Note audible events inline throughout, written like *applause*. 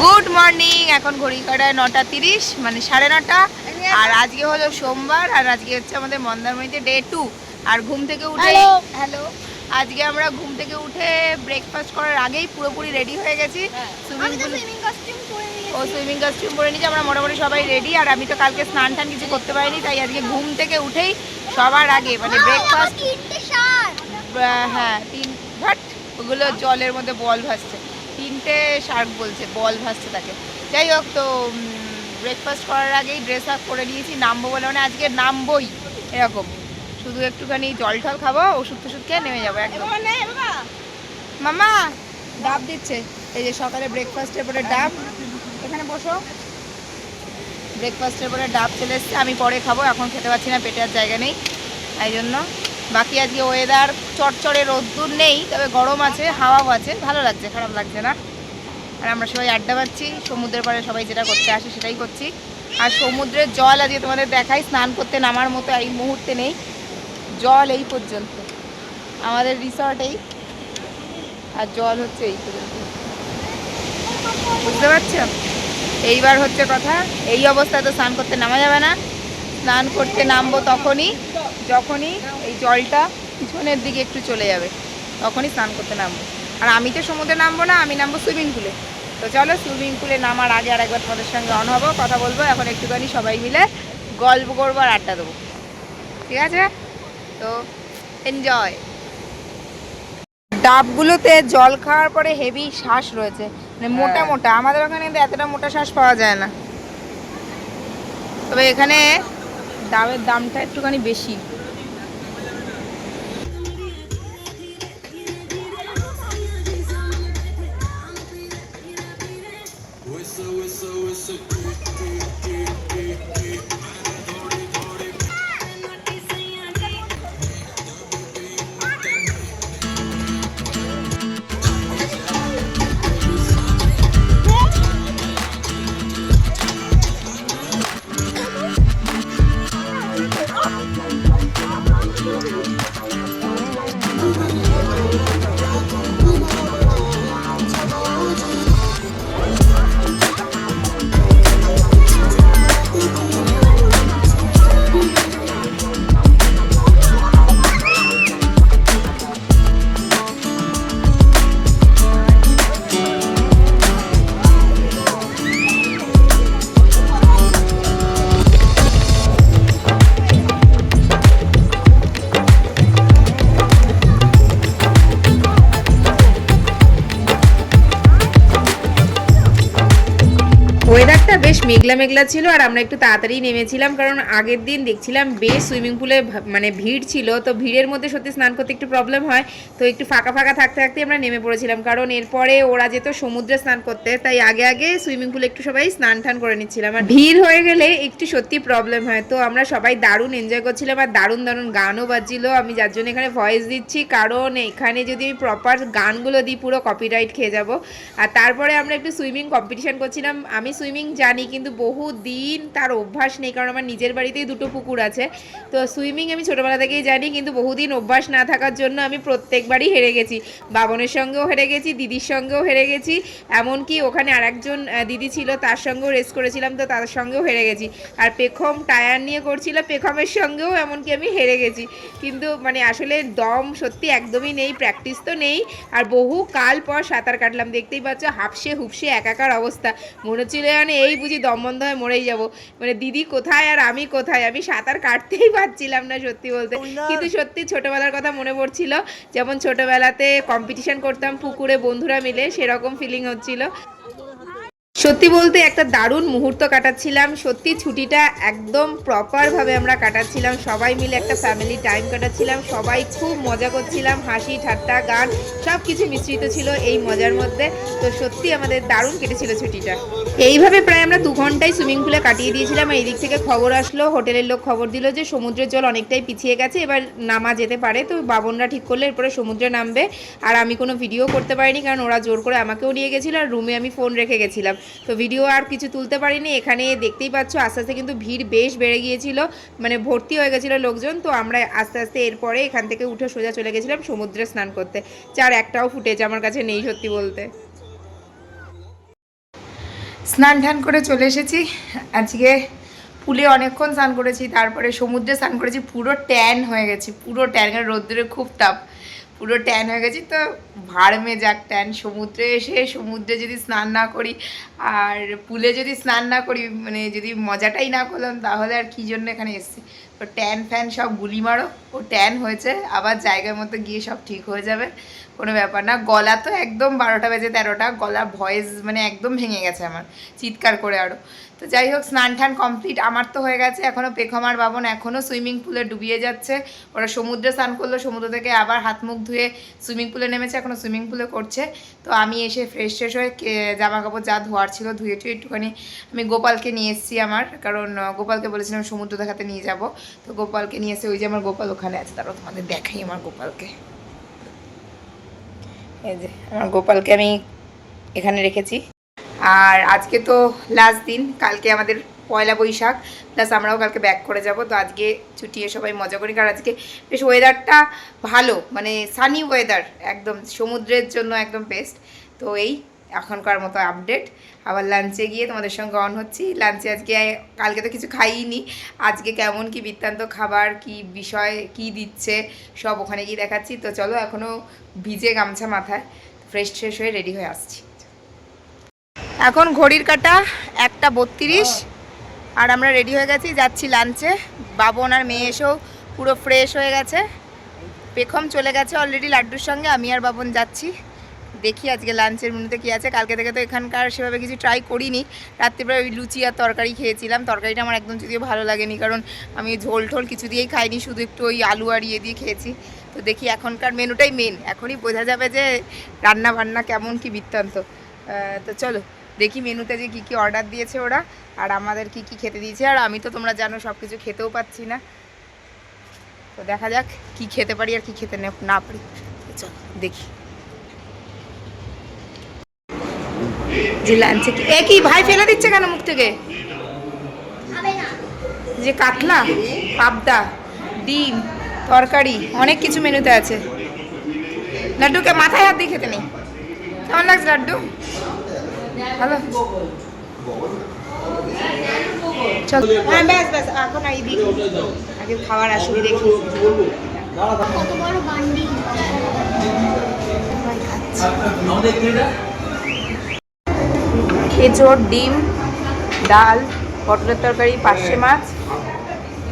Good morning এখন ঘড়ি কাটায় নটা তিরিশ মানে সাড়ে নটা। আর আজকে হলো সোমবার আর আজকে হচ্ছে আমাদের মন্দারমণিতে ডে টু আর ঘুম থেকে উঠে হ্যালো। আজকে আমরা ঘুম থেকে উঠে ব্রেকফাস্ট করার আগেই পুরোপুরি রেডি হয়ে গেছি। সুইমিং নিয়েছি। ও সুইমিং কস্টিউম পরে নিয়েছি আমরা মোটামুটি সবাই রেডি আর আমি তো কালকে স্নান টান কিছু করতে পারিনি তাই আজকে ঘুম থেকে উঠেই সবার আগে মানে ব্রেকফাস্ট হ্যাঁ তিন ভাট ওগুলো জলের মধ্যে বল ভাসছে। তিনটে শার্ক বলছে, বল ভাসছে তাকে। যাই হোক, তো ব্রেকফাস্ট করার আগেই ড্রেস আপ করে নিয়েছি, নামবো বলে মানে আজকে নামবই, এরকম। শুধু একটুখানি জল টল খাব, ওষুধ টষুধ খেয়ে নেমে যাব, একদম। মামা, ডাব দিচ্ছে। এই যে সকালে ব্রেকফাস্টের পরে ডাব, এখানে বসো। ব্রেকফাস্টের পরে ডাব চলে এসছে, আমি পরে খাব, এখন খেতে পারছি না, পেটে আর জায়গা নেই, তাই জন্য। বাকি আজকে ওয়েদার চটচড়ে রোদ্দুর নেই, তবে গরম আছে, হাওয়াও আছে, ভালো লাগছে, খারাপ লাগছে না। আর আমরা সবাই আড্ডা পাচ্ছি সমুদ্রের পাড়ে সবাই যেটা করতে আসে সেটাই করছি। আর সমুদ্রের জল আজকে তোমাদের দেখাই, স্নান করতে নামার মতো এই মুহূর্তে নেই। জল এই পর্যন্ত। আমাদের রিসর্টেই আর জল হচ্ছে এই পর্যন্ত। বুঝতে পারছ? এইবার হচ্ছে কথা, এই অবস্থায় তো স্নান করতে নামা যাবে না। স্নান করতে নামবো তখনই। যখনই এই জলটা পিছনের দিকে একটু চলে যাবে তখনই স্নান করতে নামবো। আর আমি তো সমুদ্রে নামবো না আমি নামবো সুইমিং পুলে তো চলো সুইমিং পুলে নামার আগে আর একবার তোমাদের সঙ্গে অন হব কথা বলব এখন একটুখানি সবাই মিলে গল্প করব আর আড্ডা দেবো। ঠিক আছে? তো এনজয় ডাবগুলোতে জল খাওয়ার পরে হেভি শ্বাস রয়েছে। মানে মোটা মোটা আমাদের ওখানে কিন্তু এতটা মোটা শ্বাস পাওয়া যায় না। তবে এখানে ডাবের দামটা একটুখানি বেশি। it's a, it's a, it's a, বেশ মেঘলা মেঘলা ছিল আর আমরা একটু তাড়াতাড়ি নেমেছিলাম, কারণ আগের দিন দেখছিলাম বেশ সুইমিং পুলে মানে ভিড় ছিল, তো ভিড়ের মধ্যে সত্যি স্নান করতে একটু প্রবলেম হয়, তো একটু ফাঁকা ফাঁকা থাকতে থাকতে আমরা নেমে পড়েছিলাম, কারণ এরপরে ওরা যেত সমুদ্রে স্নান করতে, তাই আগে আগে সুইমিং পুলে একটু সবাই স্নান টান করে নিচ্ছিলাম, আর ভিড় হয়ে গেলে একটু সত্যি প্রবলেম হয়, তো আমরা সবাই দারুণ এনজয় করছিলাম আর দারুণ দারুণ গানও বাজছিল, আমি যার জন্য এখানে ভয়েস দিচ্ছি, কারণ এখানে যদি আমি প্রপার গানগুলো দিই পুরো কপিরাইট খেয়ে যাব, আর তারপরে আমরা একটু সুইমিং কম্পিটিশন করছিলাম, আমি সুইমিং জানি, কিন্তু বহু দিন তার অভ্যাস নেই, কারণ আমার নিজের বাড়িতেই দুটো পুকুর আছে। তো সুইমিং আমি ছোটোবেলা থেকেই জানি, কিন্তু বহুদিন অভ্যাস না থাকার জন্য আমি প্রত্যেকবারই হেরে গেছি। বাবনের সঙ্গেও হেরে গেছি, দিদির সঙ্গেও হেরে গেছি, এমনকি ওখানে আরেকজন দিদি ছিল, তার সঙ্গেও রেস করেছিলাম, তো তার সঙ্গেও হেরে গেছি। আর পেখম টায়ার নিয়ে করছিল, পেখমের সঙ্গেও এমনকি আমি হেরে গেছি। কিন্তু মানে আসলে দম সত্যি একদমই নেই, প্র্যাকটিস তো নেই, আর বহু কাল পর সাঁতার কাটলাম, দেখতেই পাচ্ছ, হাফসে হুপসে একাকার অবস্থা। মনে হচ্ছিল মানে এই বুঝি দম বন্ধ হয়ে মরেই যাব। মানে দিদি কোথায় আর আমি কোথায়? আমি সাঁতার কাটতেই পারছিলাম না সত্যি বলতে। কিন্তু সত্যি ছোটবেলার কথা মনে পড়ছিল। যেমন ছোটবেলাতে কম্পিটিশন করতাম পুকুরে বন্ধুরা মিলে সেরকম ফিলিং হচ্ছিল। সত্যি বলতে একটা দারুণ মুহূর্ত কাটাচ্ছিলাম। সত্যি ছুটিটা একদম প্রপারভাবে আমরা কাটাচ্ছিলাম। সবাই মিলে একটা ফ্যামিলি টাইম কাটাচ্ছিলাম। সবাই খুব মজা করছিলাম। হাসি, ঠাট্টা, গান সব কিছু মিশ্রিত ছিল এই মজার মধ্যে। তো সত্যি আমাদের দারুণ কেটেছিল ছুটিটা। এইভাবে প্রায় আমরা দু ঘন্টায় সুইমিং পুলে কাটিয়ে দিয়েছিলাম। এই দিক থেকে খবর আসলো, হোটেলের লোক খবর দিল যে সমুদ্রের জল অনেকটাই পিছিয়ে গেছে। এবার নামা যেতে পারে। তো বাবনরা ঠিক করলে, এরপরে সমুদ্রে নামবে। আর আমি কোনো ভিডিও করতে পারিনি, কারণ ওরা জোর করে আমাকেও নিয়ে গেছিল। আর রুমে আমি ফোন রেখে গেছিলাম। তো ভিডিও আর কিছু তুলতে পারিনি। এখানে দেখতেই পাচ্ছ, আস্তে আস্তে কিন্তু ভিড় বেশ বেড়ে গিয়েছিল। মানে ভর্তি হয়ে গেছিল লোকজন। তো আমরা আস্তে আস্তে এরপরে এখান থেকে উঠে সোজা চলে গেছিলাম সমুদ্রে স্নান করতে। চার একটাও ফুটেজ আমার কাছে নেই সত্যি বলতে। স্নান টান করে চলে এসেছি। আজকে পুলে অনেকক্ষণ স্নান করেছি, তারপরে সমুদ্রে স্নান করেছি, পুরো ট্যান হয়ে গেছি। পুরো ট্যান রোদ্দুরে খুব তাপ। পুরো ট্যান হয়ে গেছি, তো ভাড়মে যাক ট্যান সমুদ্রে এসে সমুদ্রে যদি স্নান না করি, আর পুলে যদি স্নান না করি মানে যদি মজাটাই না করলাম, তাহলে আর কী জন্য এখানে এসেছি? তো ট্যান ফ্যান সব গুলি মারো, ও ট্যান হয়েছে, আবার জায়গার মতো গিয়ে সব ঠিক হয়ে যাবে, কোনো ব্যাপার না। গলা তো একদম বারোটা বেজে তেরোটা গলা ভয়েস মানে একদম ভেঙে গেছে আমার, চিৎকার করে আরও তো যাই হোক, স্নান টান কমপ্লিট আমার তো হয়ে গেছে এখনও পেখমার বাবন এখনও সুইমিং পুলে ডুবিয়ে যাচ্ছে। ওরা সমুদ্রে স্নান করল, সমুদ্র থেকে আবার হাত মুখ ধুয়ে সুইমিং পুলে নেমেছে এখনও সুইমিং পুলে করছে। তো আমি এসে ফ্রেশ ফ্রেশ হয়ে জামা কাপড় যা ধোয়ার ছিল ধুয়ে টুয়ে একটুখানি আমি গোপালকে নিয়ে এসেছি আমার, কারণ গোপালকে বলেছিলাম সমুদ্র দেখাতে নিয়ে যাব। তো গোপালকে নিয়ে এসে ওই যে আমার গোপাল ওখানে আছে তারও তোমাদের দেখাই আমার গোপালকে। এই যে, আমার গোপালকে আমি এখানে রেখেছি। আর আজকে তো লাস্ট দিন, কালকে আমাদের পয়লা বৈশাখ প্লাস আমরাও কালকে ব্যাক করে যাব, তো আজকে ছুটিয়ে সবাই মজা করি, কারণ আজকে বেশ ওয়েদারটা ভালো মানে সানি ওয়েদার একদম সমুদ্রের জন্য একদম বেস্ট তো এই এখনকার মতো আপডেট আবার লাঞ্চে গিয়ে তোমাদের সঙ্গে অন হচ্ছি লাঞ্চে আজকে কালকে তো কিছু খাইনি, আজকে কেমন কি বৃত্তান্ত খাবার, কি বিষয়, কি দিচ্ছে, সব ওখানে গিয়ে দেখাচ্ছি, তো চলো এখনও ভিজে গামছা মাথায় ফ্রেশ ফ্রেশ হয়ে রেডি হয়ে আসছি। এখন ঘড়ির কাটা একটা বত্রিশ। আর আমরা রেডি হয়ে গেছি, যাচ্ছি লাঞ্চে বাবন আর মেয়ে এসেও পুরো ফ্রেশ হয়ে গেছে। পেখম চলে গেছে অলরেডি লাড্ডুর সঙ্গে, আমি আর বাবন যাচ্ছি। দেখি আজকে লাঞ্চের মেনুতে কী আছে। কালকে থেকে তো এখানকার সেভাবে কিছু ট্রাই করিনি। রাত্রিবেলা ওই লুচি আর তরকারি খেয়েছিলাম। তরকারিটা আমার একদম যদিও ভালো লাগেনি, কারণ আমি ঝোল ঠোল কিছু দিয়েই খাইনি, শুধু একটু ওই আলু আর ইয়ে দিয়ে খেয়েছি। তো দেখি এখনকার মেনুটাই মেন এখনই বোঝা যাবে যে রান্না বান্না কেমন কি বৃত্তান্ত। তো চলো। দেখি মেনুতে যে কী কী অর্ডার দিয়েছে ওরা, আর আমাদের কি কি খেতে দিয়েছে, আর আমি তো তোমরা জানো সব কিছু খেতেও পাচ্ছি না। তো দেখা যাক কি খেতে পারি আর কি খেতে নে- পারি। চলো, দেখি। যে লাঞ্চে ভাই ফেলে দিচ্ছে কেন মুখ থেকে? যে কাতলা, পাবদা, ডিম, তরকারি, অনেক কিছু মেনুতে আছে। লাড্ডুকে মাথায় হাত দিয়ে খেতে নেই কেমন লাগছে লাড্ডু? ভালো চল হ্যাঁ ব্যাস ব্যাস এখন এই দিক আগে খাবার আসবে দেখি। কত বড় বান্ডি এঁচড় ডিম ডাল পটলের তরকারি পার্শে মাছ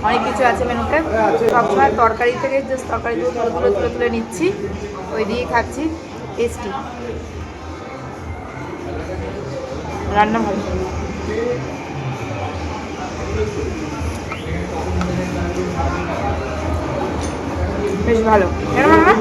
অনেক কিছু আছে মেনুতে। সবসময় তরকারি থেকে জাস্ট তরকারি তুলে তুলে তুলে তুলে তুলে নিচ্ছি। ওই দিয়েই খাচ্ছি। টেস্টি রান্না ভালো। বেশ ভালো। কেন মামা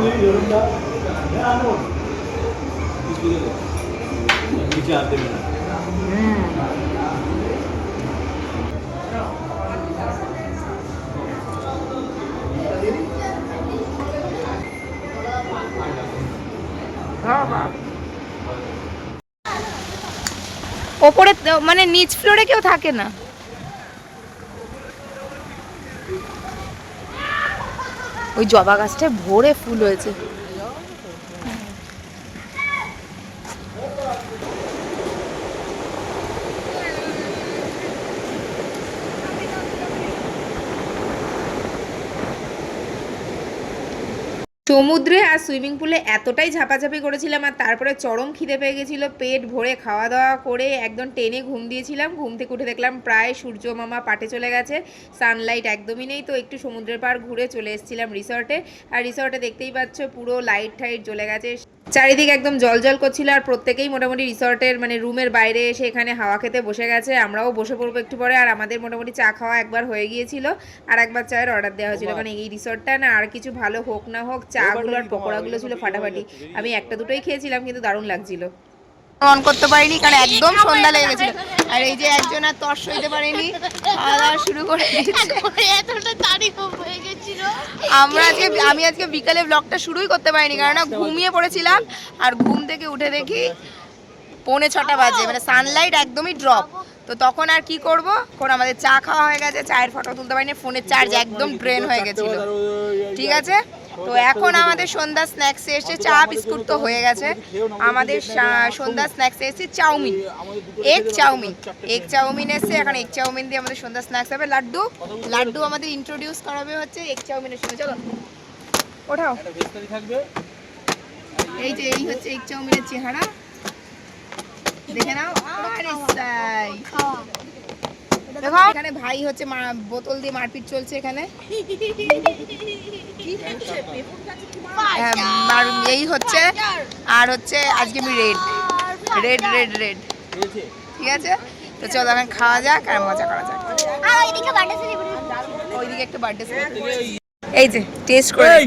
ওপরে মানে নিচ ফ্লোরে কেউ থাকে না। ওই জবা গাছটা ভোরে ফুল হয়েছে। সমুদ্রে আর সুইমিং পুলে এতটাই ঝাপাঝাপি করেছিলাম আর তারপরে চরম খিদে পেয়ে গেছিল, পেট ভরে খাওয়া দাওয়া করে একদম টেনে ঘুম দিয়েছিলাম। ঘুম থেকে উঠে দেখলাম প্রায় সূর্য মামা পাটে চলে গেছে সানলাইট একদমই নেই, তো একটু সমুদ্রের পাড় ঘুরে চলে এসেছিলাম রিসর্টে আর রিসর্টে দেখতেই পাচ্ছ পুরো লাইট টাইট জ্বলে গেছে। চারিদিকে একদম জল জল করছিল আর প্রত্যেকেই মোটামুটি রিসর্টের মানে রুমের বাইরে এসে এখানে হাওয়া খেতে বসে গেছে। আমরাও বসে পড়ব একটু পরে আর আমাদের মোটামুটি চা খাওয়া একবার হয়ে গিয়েছিল আর একবার চায়ের অর্ডার দেওয়া হয়েছিল। মানে এই রিসর্টটা না আর কিছু ভালো হোক না হোক চাগুলো আর পকোড়াগুলো ছিল ফাটাফাটি। আমি একটা দুটোই খেয়েছিলাম কিন্তু দারুণ লাগছিল। অন করতে পারিনি কারণ একদম সন্ধ্যা লেগে গেছিল। আর এই যে একজন আর তর সইতে পারেনি খাওয়া দাওয়া শুরু করে আমরা আজকে আমি আজকে বিকালে ব্লগটা শুরুই করতে পারিনি কারণ ঘুমিয়ে পড়েছিলাম আর ঘুম থেকে উঠে দেখি পৌনে ছটা বাজে মানে সানলাইট একদমই ড্রপ তো তখন আর কি করব? এখন আমাদের চা খাওয়া হয়ে গেছে চায়ের ফটো তুলতে পারিনি ফোনের চার্জ একদম ড্রেন হয়ে গেছিল। ঠিক আছে? তো এখন আমাদের সন্ধ্যা স্ন্যাক্সে এসে চা বিস্কুট তো হয়ে গেছে। আমাদের সন্ধ্যা স্ন্যাক্সে এসেছে chowmein. Egg chowmein. Egg chowmein এসে এখন এগ চাউমিন দিয়ে আমাদের সন্ধ্যা স্ন্যাক্স হবে। লাড্ডু? লাড্ডু আমাদের ইন্ট্রোডিউস করাবে হচ্ছে এগ চাউমিনের সঙ্গে। চলো। ওঠাও। এই যে এই হচ্ছে এগ চাউমিনের চেহারা। দেখে নাও। আরে সাই। দেখো এখানে ভাই হচ্ছে বোতল দিয়ে মারপিট চলছে এখানে। *laughs* আর এই হচ্ছে আর হচ্ছে আজকে আমি রেড রেড রেড রেড ঠিক আছে? তো চলো এখন খাওয়া যাক আর মজা করা যাক। ওইদিকে একটা বার্থডে এই যে টেস্ট করে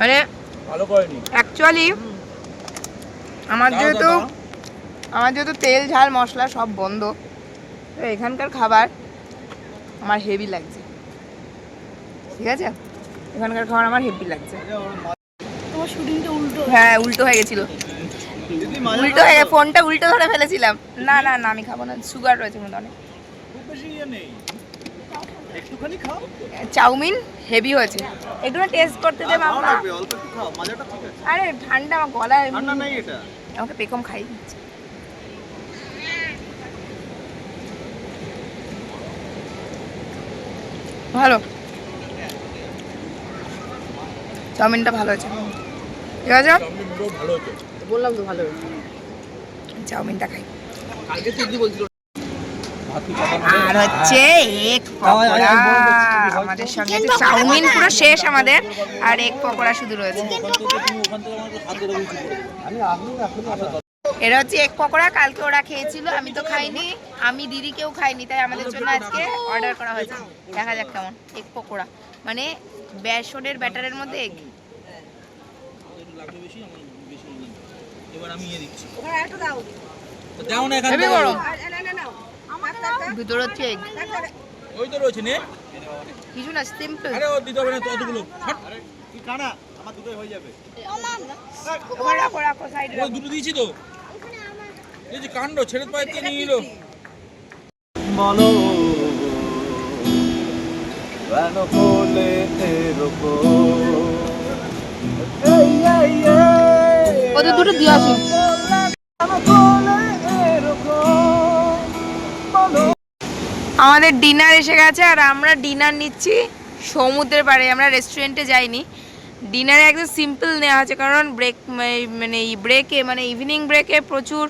মানে অ্যাকচুয়ালি আমার যেহেতু আমার যেহেতু তেল ঝাল মশলা সব বন্ধ তো এখানকার খাবার আমার হেভি লাগছে। ঠিক আছে? এখানকার খাবার আমার হেভি লাগছে। তোমার শুটিংটা উল্টো। হ্যাঁ উল্টো হয়ে গেছিল। উল্টো হয়ে গেছে ফোনটা উল্টো ধরে ফেলেছিলাম। না না না আমি খাব না। সুগার রয়েছে মধ্যে অনেক। ইয়ে চাউমিন হেভি হয়েছে। একটু টেস্ট করতে দে ভালো মামা লাগবে অল্প একটু খাও। মজাটা ঠিক আছে। আরে ঠান্ডা আমার গলায় আমাকে পেকম খাই দিচ্ছে। ভালো। চাউমিনটা ভালো হয়েছে। ঠিক আছে? বললাম তো ভালো চাউমিনটা খাই। কালকে তুই বলছিল? আর হচ্ছে এক পকোড়া। আমাদের সঙ্গে আছে চাউমিন পুরো শেষ আমাদের। আর এক পকোড়া শুধু রয়েছে। এটা হচ্ছে এক পকোড়া কালকে ওরা খেয়েছিল আমি তো খাইনি আমি দিদি কেউ খাইনি তাই আমাদের জন্য আজকে অর্ডার করা হয়েছে। দেখা যাক কেমন এক পকোড়া। মানে বেসনের ব্যাটারের মধ্যে এগ লাগবে বেশি আমার বেশি নেই এবার আমি ইয়ে দিচ্ছি দাও না এখান হেবি থেকে গরম। ভিতরে হচ্ছে এগ ওই তো রয়েছে নে। কিছু না সিম্পল আরে ও দিতে হবে না তো অতগুলো। ছাড়। কানা? আমার দুটোই হয়ে যাবে। রাখো রাখো। সাইডে দুটো দিয়েছি তো। এই যে কাণ্ড ছেড়ে পায়ে দিয়ে নিয়ে নিল বলো কেন বলে ওদের দুটো দিয়ে আসি। আমাদের ডিনার এসে গেছে আর আমরা ডিনার নিচ্ছি সমুদ্রের পাড়ে। আমরা রেস্টুরেন্টে যাইনি। ডিনারে একদম সিম্পল নেওয়া হয়েছে কারণ ব্রেক মানে এই ব্রেকে মানে ইভিনিং ব্রেকে প্রচুর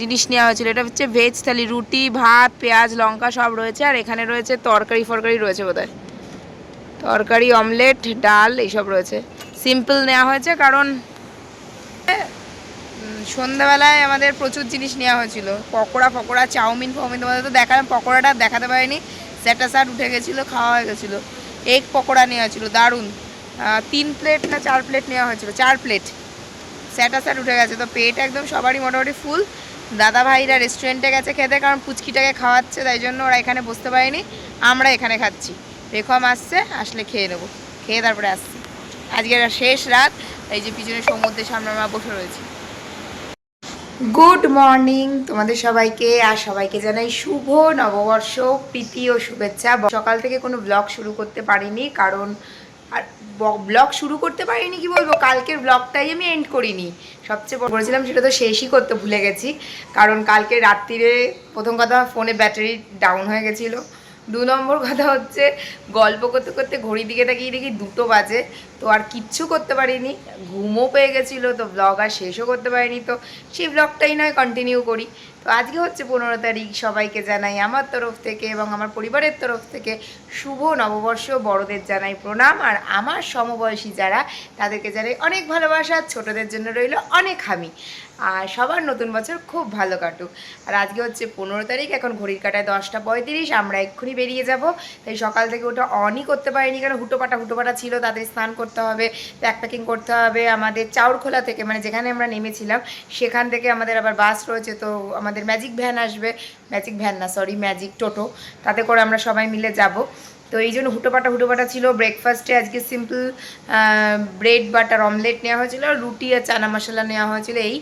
জিনিস নেওয়া হয়েছিল। এটা হচ্ছে ভেজ থালি, রুটি, ভাত, পেঁয়াজ, লঙ্কা সব রয়েছে, আর এখানে রয়েছে তরকারি, ফরকারি রয়েছে বোধহয়। তরকারি অমলেট ডাল এইসব রয়েছে। সিম্পল নেওয়া হয়েছে কারণ সন্ধ্যাবেলায় আমাদের প্রচুর জিনিস নেওয়া হয়েছিল। পকোড়া ফকোড়া চাউমিন, ফাউমিন তোমাদের তো দেখালাম, পকোড়াটা দেখাতে পারিনি। স্যাটা স্যাট উঠে গেছিল, খাওয়া হয়ে গেছিল। এগ পকোড়া নেওয়া হয়েছিল, দারুণ। তিন প্লেট না চার প্লেট নেওয়া হয়েছিল, চার প্লেট স্যাটা স্যাট উঠে গেছে, তো পেট একদম সবারই মোটামুটি ফুল দাদা ভাইরা রেস্টুরেন্টে গেছে খেতে, কারণ পুচকিটাকে খাওয়াচ্ছে, তাই জন্য ওরা এখানে বসতে পারেনি। আমরা এখানে খাচ্ছি। রেখম আসছে, আসলে খেয়ে নেব। খেয়ে তারপরে আসছি। আজকের শেষ রাত, এই যে পিছনে সমুদ্রের সামনে আমরা বসে রয়েছি। গুড মর্নিং তোমাদের সবাইকে, আর সবাইকে জানাই শুভ নববর্ষ, প্রীতি ও শুভেচ্ছা। সকাল থেকে কোনো ব্লগ শুরু করতে পারিনি, কারণ ব্লগ শুরু করতে পারিনি, কি বলব? কালকের ব্লগটাই আমি এন্ড করিনি। সবচেয়ে বড় করেছিলাম সেটা তো শেষই করতে ভুলে গেছি। কারণ কালকে রাত্রিরে প্রথম কথা ফোনে ব্যাটারি ডাউন হয়ে গেছিল। দু নম্বর কথা হচ্ছে, গল্প করতে করতে ঘড়ির দিকে তাকিয়ে দেখি দুটো বাজে। তো আর কিচ্ছু করতে পারিনি। ঘুমও পেয়ে গেছিল, তো ব্লগ আর শেষও করতে পারিনি। তো সেই ব্লগটাই নয় কন্টিনিউ করি। তো আজকে হচ্ছে পনেরো তারিখ, সবাইকে জানাই আমার তরফ থেকে এবং আমার পরিবারের তরফ থেকে শুভ নববর্ষ। বড়দের জানাই প্রণাম। আর আমার সমবয়সী যারা, তাদেরকে জানাই অনেক ভালোবাসা। ছোটদের জন্য রইল অনেক হামি। আর সবার নতুন বছর খুব ভালো কাটুক। আর আজকে হচ্ছে পনেরো তারিখ, এখন ঘড়ির কাটায় দশটা পঁয়ত্রিশ, আমরা এক্ষুনি বেরিয়ে যাব। তাই সকাল থেকে ওটা অনই করতে পারিনি কারণ হুটোপাটা হুটোপাটা ছিল, তাদের স্নান হবে, প্যাক প্যাকিং করতে হবে, আমাদের চাউরখোলা থেকে মানে যেখানে আমরা নেমেছিলাম, সেখান থেকে আমাদের আবার বাস রয়েছে, তো আমাদের ম্যাজিক ভ্যান আসবে ম্যাজিক ভ্যান না সরি ম্যাজিক টোটো, তাতে করে আমরা সবাই মিলে যাব। তো এই জন্য হুটোপাটা হুটোপাটা ছিল। ব্রেকফাস্টে আজকে সিম্পল ব্রেড বাটার অমলেট নেওয়া হয়েছিল রুটি আর চানা মশলা নেওয়া হয়েছিল এই।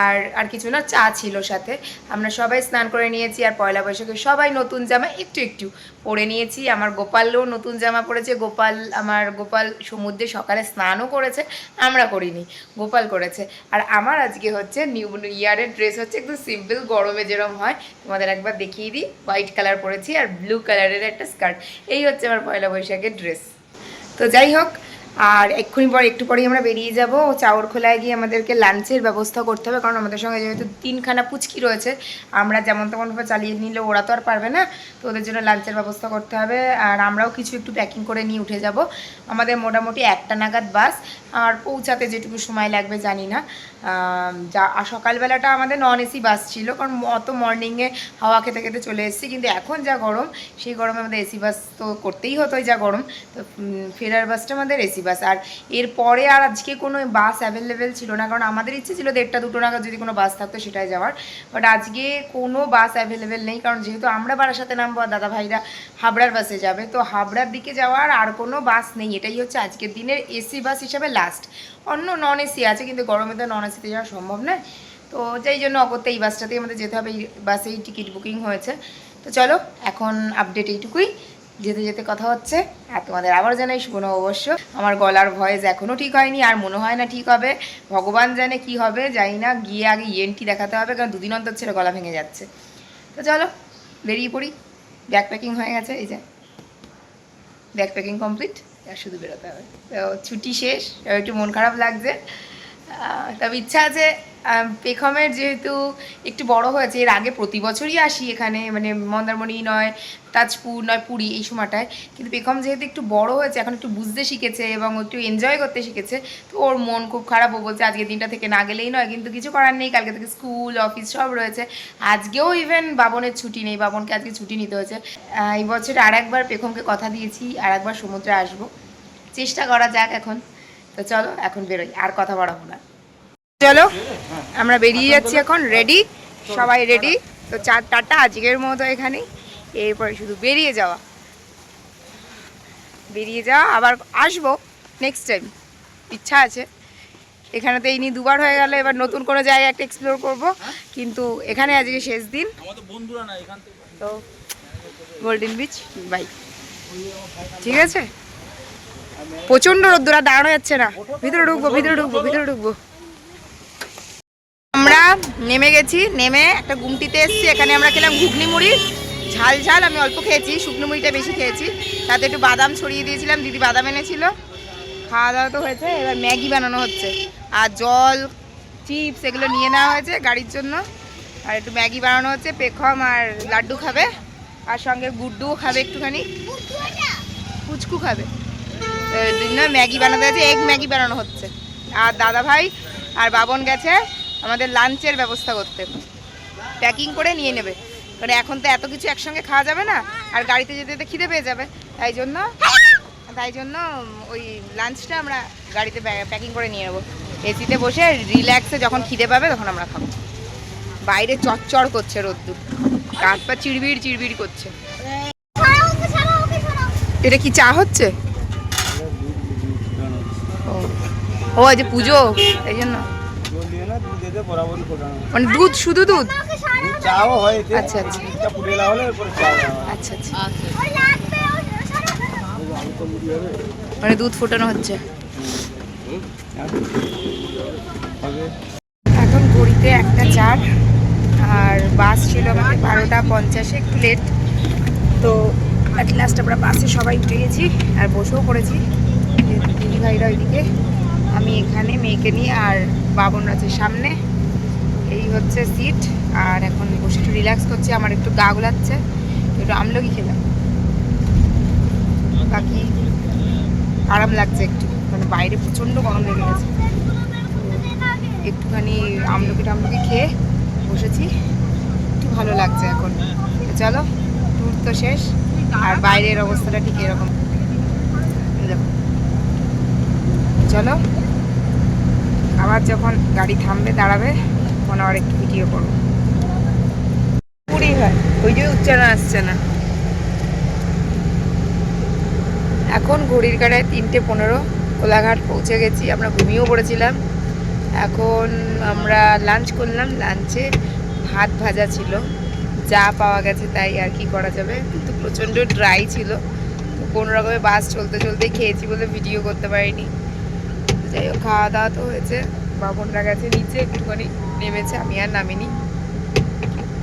আর আর কিছু না, চা ছিল সাথে। আমরা সবাই স্নান করে নিয়েছি আর পয়লা বৈশাখে সবাই নতুন জামা একটু একটু পরে নিয়েছি। আমার গোপালও নতুন জামা পরেছে। গোপাল, আমার গোপাল সমুদ্রে সকালে স্নানও করেছে। আমরা করিনি, গোপাল করেছে। আর আমার আজকে হচ্ছে নিউ ইয়ারের ড্রেস হচ্ছে একদম সিম্পল গরমে যেরকম হয়। তোমাদের একবার দেখিয়ে দিই। হোয়াইট কালার পরেছি আর ব্লু কালারের একটা স্কার্ট এই হচ্ছে আমার পয়লা বৈশাখের ড্রেস তো যাই হোক, আর এক্ষুনি পর একটু পরেই আমরা বেরিয়ে যাব। চাউর খোলায় গিয়ে আমাদেরকে লাঞ্চের ব্যবস্থা করতে হবে, কারণ আমাদের সঙ্গে যেহেতু তিনখানা পুচকি রয়েছে, আমরা যেমন তেমনভাবে চালিয়ে নিলে ওরা তো আর পারবে না, তো ওদের জন্য লাঞ্চের ব্যবস্থা করতে হবে। আর আমরাও কিছু একটু প্যাকিং করে নিয়ে উঠে যাব। আমাদের মোটামুটি একটা নাগাদ বাস আর পৌঁছাতে যেটুকু সময় লাগবে জানি না। যা সকালবেলাটা আমাদের নন এসি বাস ছিল, কারণ অত মর্নিংয়ে হাওয়া খেতে খেতে চলে এসেছি, কিন্তু এখন যা গরম, সেই গরমে আমাদের এসি বাস তো করতেই হতো যা গরম, তো ফেরার বাসটা আমাদের এসি বাস আর এরপরে আর আজকে কোনো বাস অ্যাভেলেবেল ছিল না, কারণ আমাদের ইচ্ছে ছিল দেড়টা দুটো নাগাদ যদি কোনো বাস থাকতো সেটাই যাওয়ার বাট আজকে কোনো বাস অ্যাভেলেবেল নেই, কারণ যেহেতু আমরা বারাসাতে নামবো আর দাদা ভাইরা হাবড়ার বাসে যাবে, তো হাবড়ার দিকে যাওয়ার আর কোনো বাস নেই, এটাই হচ্ছে আজকের দিনের এসি বাস হিসাবে লাস্ট অন্য নন এসি আছে, কিন্তু গরমে তো নন এসিতে যাওয়া সম্ভব নয়। তো যাই জন্য অগত্যা এই বাসটাতেই আমাদের যেতে হবে, এই বাসেই টিকিট বুকিং হয়েছে। তো চলো, এখন আপডেট এইটুকুই। যেতে যেতে কথা হচ্ছে, আর তোমাদের আবার জানাই শুভ অবশ্য আমার গলার ভয়েস এখনও ঠিক হয়নি, আর মনে হয় না ঠিক হবে। ভগবান জানে কি হবে, জানি না, গিয়ে আগে ইএনটি দেখাতে হবে, কারণ দুদিন অন্তর ছেড়ে গলা ভেঙে যাচ্ছে। তো চলো, বেরিয়ে পড়ি। ব্যাগ প্যাকিং হয়ে গেছে, এই যে। ব্যাগ প্যাকিং কমপ্লিট শুধু বেরোতে হবে। তো ছুটি শেষ একটু মন খারাপ লাগছে। তবে ইচ্ছা আছে পেখমের যেহেতু একটু বড় হয়েছে, এর আগে প্রতি বছরই আসি এখানে মানে মন্দারমণি নয়, তাজপুর নয়, পুরী এই সময়টায়। কিন্তু পেখম যেহেতু একটু বড় হয়েছে, এখন একটু বুঝতে শিখেছে এবং একটু এনজয় করতে শিখেছে, তো ওর মন খুব খারাপ, ও বলছে আজকের দিনটা থেকে না গেলেই নয়, কিন্তু কিছু করার নেই, কালকে থেকে স্কুল, অফিস সব রয়েছে। আজকেও ইভেন বাবনের ছুটি নেই, বাবনকে আজকে ছুটি নিতে হয়েছে। এই বছর আর একবার পেখমকে কথা দিয়েছি আর একবার সমুদ্রে আসব। চেষ্টা করা যাক এখন, তো চলো এখন বেরোই, আর কথা বাড়াবো না। চলো, আমরা বেরিয়ে যাচ্ছি এখন রেডি সবাই রেডি তো চার টাটা, আজকের মতো এখানেই এরপরে শুধু বেরিয়ে যাওয়া। বেরিয়ে যাওয়া, আবার আসব নেক্সট টাইম ইচ্ছা আছে। এখানে তো এই নিয়ে দুবার হয়ে গেল, এবার নতুন কোনো জায়গায় একটা এক্সপ্লোর করব। কিন্তু এখানে আজকে শেষ দিন। এখান তো গোল্ডেন বিচ বাই ঠিক আছে? প্রচণ্ড রোদ্দুরা দাঁড়ানো যাচ্ছে না। ভিতরে ঢুকবো ভিতরে ঢুকবো ভিতরে ঢুকবো। আমরা নেমে গেছি, নেমে একটা গুমটিতে এসেছি, এখানে আমরা খেলাম ঘুগনি মুড়ি। ঝাল ঝাল, আমি অল্প খেয়েছি, শুকনো মুড়িটা বেশি খেয়েছি। তাতে একটু বাদাম ছড়িয়ে দিয়েছিলাম, দিদি বাদাম এনেছিল। খাওয়া দাওয়া তো হয়েছে, এবার ম্যাগি বানানো হচ্ছে। আর জল, চিপস এগুলো নিয়ে নেওয়া হয়েছে গাড়ির জন্য। আর একটু ম্যাগি বানানো হচ্ছে, পেখম আর লাড্ডু খাবে। আর সঙ্গে গুড্ডুও খাবে একটুখানি। পুচকু খাবে। ম্যাগি বানাতে হচ্ছে এগ ম্যাগি বানানো হচ্ছে। আর দাদা ভাই আর বাবন গেছে আমাদের লাঞ্চের ব্যবস্থা করতে। প্যাকিং করে নিয়ে নেবে। কারণ এখন তো এত কিছু একসঙ্গে খাওয়া যাবে না, আর গাড়িতে যেতে যেতে খিদে পেয়ে যাবে। তাই জন্য তাই জন্য ওই লাঞ্চটা আমরা গাড়িতে প্যাকিং করে নিয়ে নেব। এসিতে বসে রিল্যাক্সে যখন খিদে পাবে তখন আমরা খাব। বাইরে চচ্চড় করছে রোদ্দুর। কাঁচ পা চিড়বিড় চিড়বিড় করছে। এটা কি চা হচ্ছে? ও আজ পুজো, এই জন্য। দুধ ফোটানো মানে দুধ শুধু দুধ? ওকে ছাড়াও চাও হয় এতে। আচ্ছা, আচ্ছা। ফুটেলা হলে এরপরে চা আচ্ছা আচ্ছা। মানে দুধ ফোটানো হচ্ছে। এখন ঘড়িতে একটা চার আর বাস ছিল আমাদের বারোটা পঞ্চাশে একটু লেট তো অ্যাট লাস্ট আমরা বাসে সবাই উঠে গেছি আর বসেও পড়েছি। দিদি ভাইরা ওইদিকে আমি এখানে মেয়েকে নিয়ে আর বাবন আছে সামনে। এই হচ্ছে সিট আর এখন বসে একটু রিল্যাক্স করছি, আমার একটু গা গোলাচ্ছে, একটু আমলকি খেলাম। বাকি আরাম লাগছে একটু মানে বাইরে প্রচণ্ড গরম লেগে গেছে। একটুখানি আমলকি টামলকি খেয়ে বসেছি, একটু ভালো লাগছে এখন। চলো ট্যুর তো শেষ, আর বাইরের অবস্থাটা ঠিক এরকম। চলো। আবার যখন গাড়ি থামবে, দাঁড়াবে, তখন আবার একটু ভিডিও করব। পুরি হয়। ওই যে উচ্চারণ আসছে না। এখন ঘড়ির কাটায় তিনটে পনেরো, কোলাঘাট পৌঁছে গেছি। আমরা ঘুমিয়েও পড়েছিলাম। এখন আমরা লাঞ্চ করলাম। লাঞ্চে ভাত ভাজা ছিল। যা পাওয়া গেছে তাই আর কি করা যাবে। কিন্তু প্রচণ্ড ড্রাই ছিল। তো কোনো রকমের বাস চলতে চলতে খেয়েছি বলে ভিডিও করতে পারিনি। যাই হোক, খাওয়া দাওয়া তো হয়েছে। বাবনরা গেছে, নিচে একটুখানি নেমেছে, আমি আর নামিনি।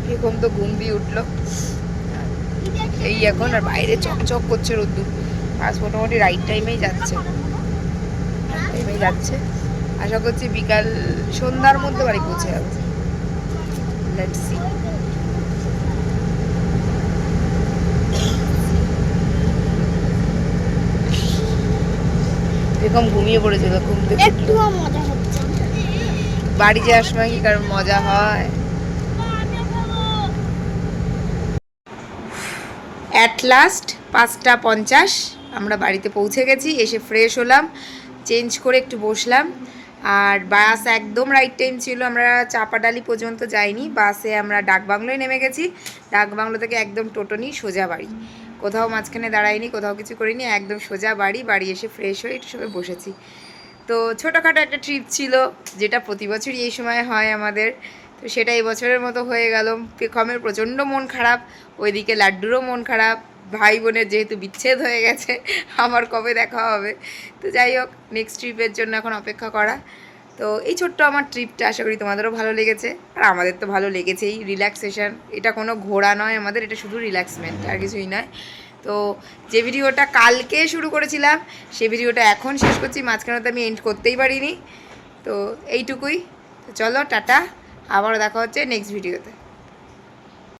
এরকম তো ঘুম দিয়ে উঠল। এই এখন আর বাইরে চকচক করছে রোদ্দুর। বাস মোটামুটি রাইট টাইমেই যাচ্ছে। টাইমেই যাচ্ছে। আশা করছি বিকাল সন্ধ্যার মধ্যে বাড়ি পৌঁছে যাচ্ছে এরকম ঘুমিয়ে পড়েছিল ঘুম থেকে। একটুও মজা হচ্ছে। বাড়ি যাওয়ার সময় কি কারণ মজা হয়? অ্যাট লাস্ট পাঁচটা পঞ্চাশ, আমরা বাড়িতে পৌঁছে গেছি, এসে ফ্রেশ হলাম চেঞ্জ করে একটু বসলাম, আর বাস একদম রাইট টাইম ছিল, আমরা চাপাডালি পর্যন্ত যাইনি বাসে আমরা ডাকবাংলোয় নেমে গেছি, ডাকবাংলো থেকে একদম টোটো নিই সোজা বাড়ি, কোথাও মাঝখানে দাঁড়াইনি, কোথাও কিছু করিনি, একদম সোজা বাড়ি বাড়ি এসে ফ্রেশ হয়ে একটু সবাই বসেছি। তো ছোটোখাটো একটা ট্রিপ ছিল, যেটা প্রতি বছরই এই সময় হয় আমাদের। তো সেটা এই বছরের মতো হয়ে গেল। পেখমের প্রচণ্ড মন খারাপ, ওইদিকে লাড্ডুরও মন খারাপ। ভাই বোনের যেহেতু বিচ্ছেদ হয়ে গেছে, আমার কবে দেখা হবে? তো যাই হোক নেক্সট ট্রিপের জন্য এখন অপেক্ষা করা। তো এই ছোট্ট আমার ট্রিপটা আশা করি তোমাদেরও ভালো লেগেছে। আর আমাদের তো ভালো লেগেছেই রিল্যাক্সেশন এটা কোনো ঘোরা নয় আমাদের, এটা শুধু রিল্যাক্সমেন্ট আর কিছুই নয়। তো যে ভিডিওটা কালকে শুরু করেছিলাম, সে ভিডিওটা এখন শেষ করছি মাঝখানে তো আমি এন্ড করতেই পারিনি। তো এইটুকুই। তো চলো, টাটা। আবারও দেখা হচ্ছে নেক্সট ভিডিওতে